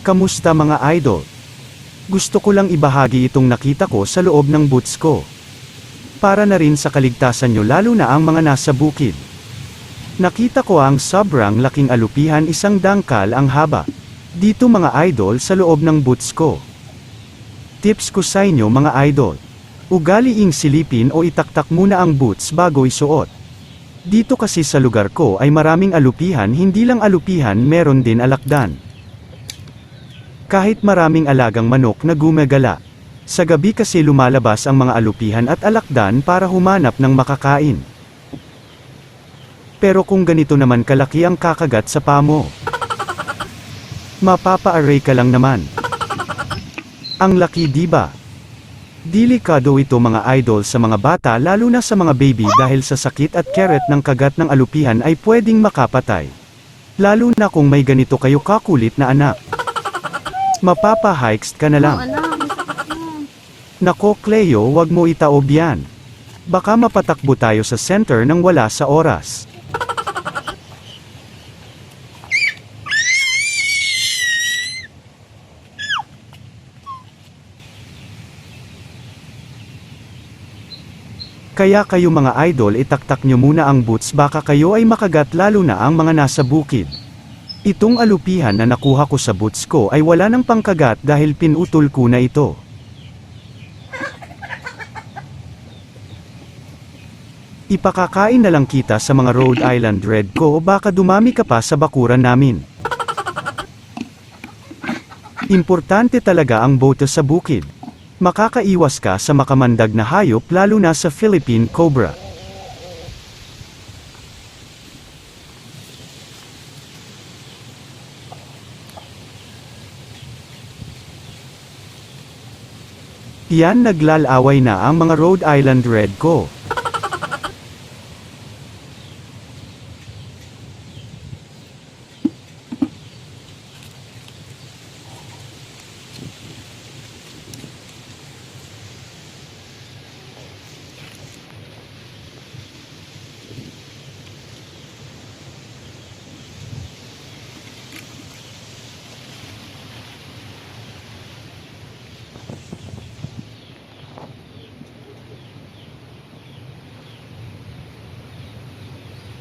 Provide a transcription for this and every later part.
Kamusta mga idol? Gusto ko lang ibahagi itong nakita ko sa loob ng boots ko. Para na rin sa kaligtasan nyo lalo na ang mga nasa bukid. Nakita ko ang sobrang laking alupihan isang dangkal ang haba. Dito mga idol sa loob ng boots ko. Tips ko sa inyo mga idol. Ugaliing silipin o itaktak muna ang boots bago isuot. Dito kasi sa lugar ko ay maraming alupihan hindi lang alupihan meron din alakdan. Kahit maraming alagang manok na gumagala. Sa gabi kasi lumalabas ang mga alupihan at alakdan para humanap ng makakain. Pero kung ganito naman kalaki ang kakagat sa pamo. Mapapa-array ka lang naman. Ang laki diba? Delikado ito mga idol sa mga bata lalo na sa mga baby dahil sa sakit at keret ng kagat ng alupihan ay pwedeng makapatay. Lalo na kung may ganito kayo kakulit na anak. Mapapa-hikes ka na lang. Nako Cleo wag mo itaob yan. Baka mapatakbo tayo sa center nang wala sa oras. Kaya kayo mga idol itaktak nyo muna ang boots baka kayo ay makagat lalo na ang mga nasa bukid. Itong alupihan na nakuha ko sa boots ko ay wala ng pangkagat dahil pinutol ko na ito. Ipakakain na lang kita sa mga Rhode Island Red ko o baka dumami ka pa sa bakuran namin. Importante talaga ang boto sa bukid. Makakaiwas ka sa makamandag na hayop lalo na sa Philippine Cobra. Yan naglalaway na ang mga Rhode Island Red ko.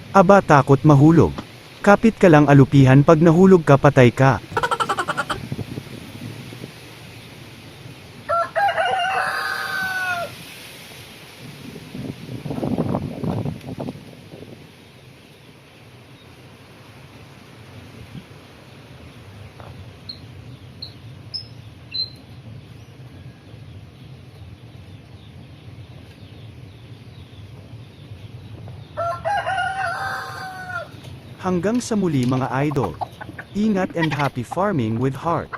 Aba takot mahulog. Kapit ka lang alupihan pag nahulog ka patay ka. Hanggang sa muli mga idol. Ingat and happy farming with heart.